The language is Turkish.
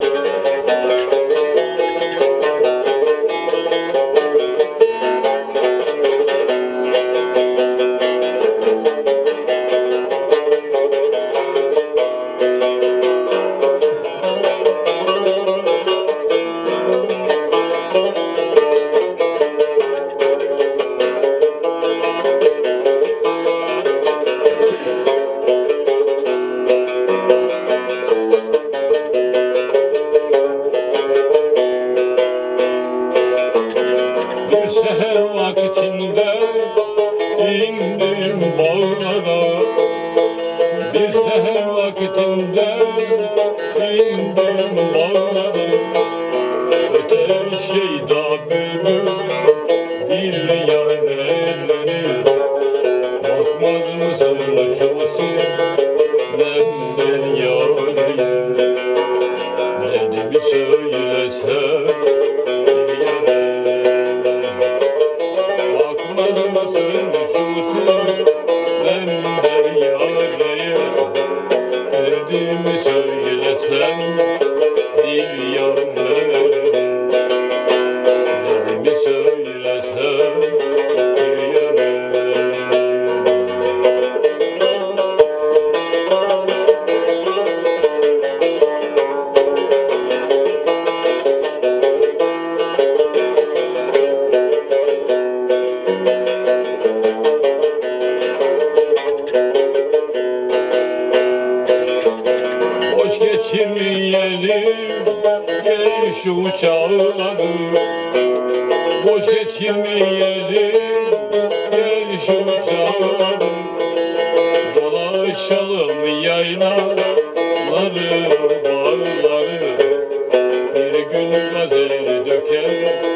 Bir seher vakitinde indim bağlara Bir seher vakitinde indim bağlara Öter şeyda bülbül dil yareleri Bakmaz mısın şu sinemden yareye Nedimi söylesem? Bakmaz mısın şu geçirmeyelim Gel şu uçağları Boş geçirmeyelim Gel şu uçağları Dolaşalım yaylaları Bağları Bir gün gazel döker.